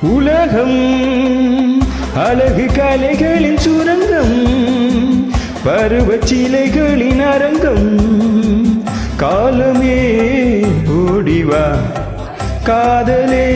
உலகம் அழகு கலைகளின் சுரங்கம் பருவச்சிலைகளின் அரங்கம். காலமே ஓடிவா காதலே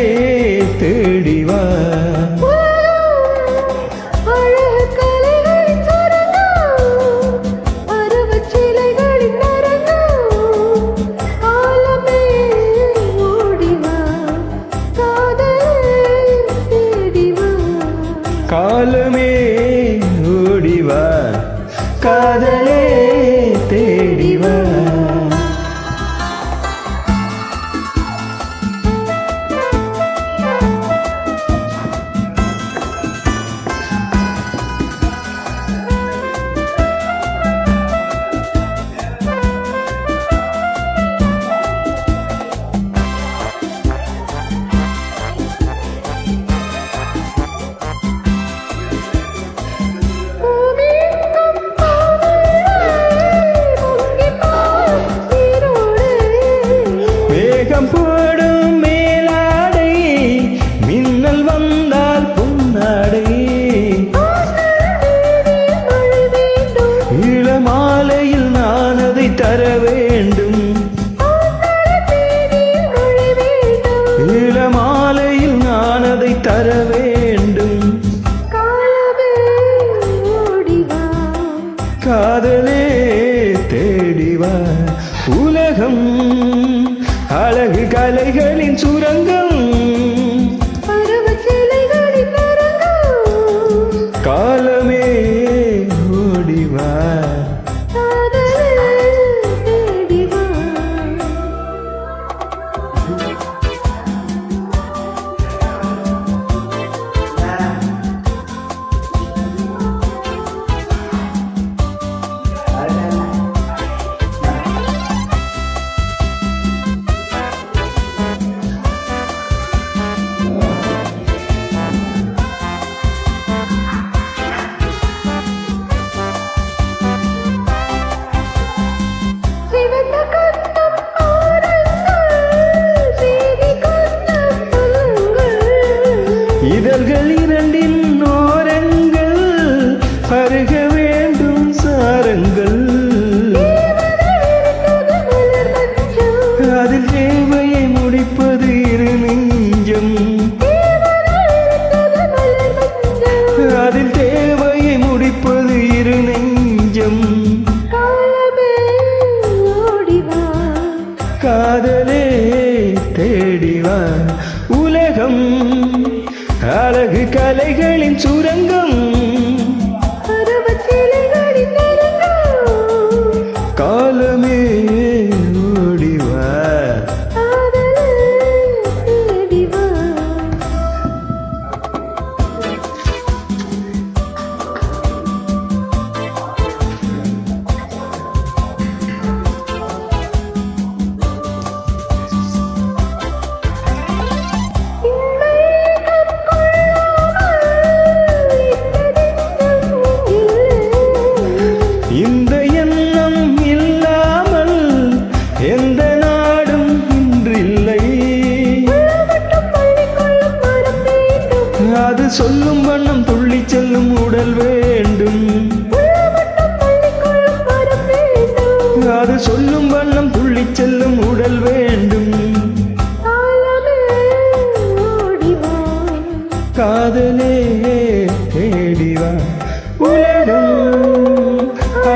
காலமே ஓடிவா. காதலே தர வேண்டும். இளமாலையில் நான் அதை தர வேண்டும். காதலே தேடிவா. உலகம் அழகு கலைகளின் சுரங்கம் மொழியும் அதில் தேவையை முடிப்பது இரு நெஞ்சம். காதலே தேடிவா. உலகம் அழகு கலைகளின் சுரங்கம்.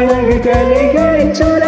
அழகு கலைகளை சொல்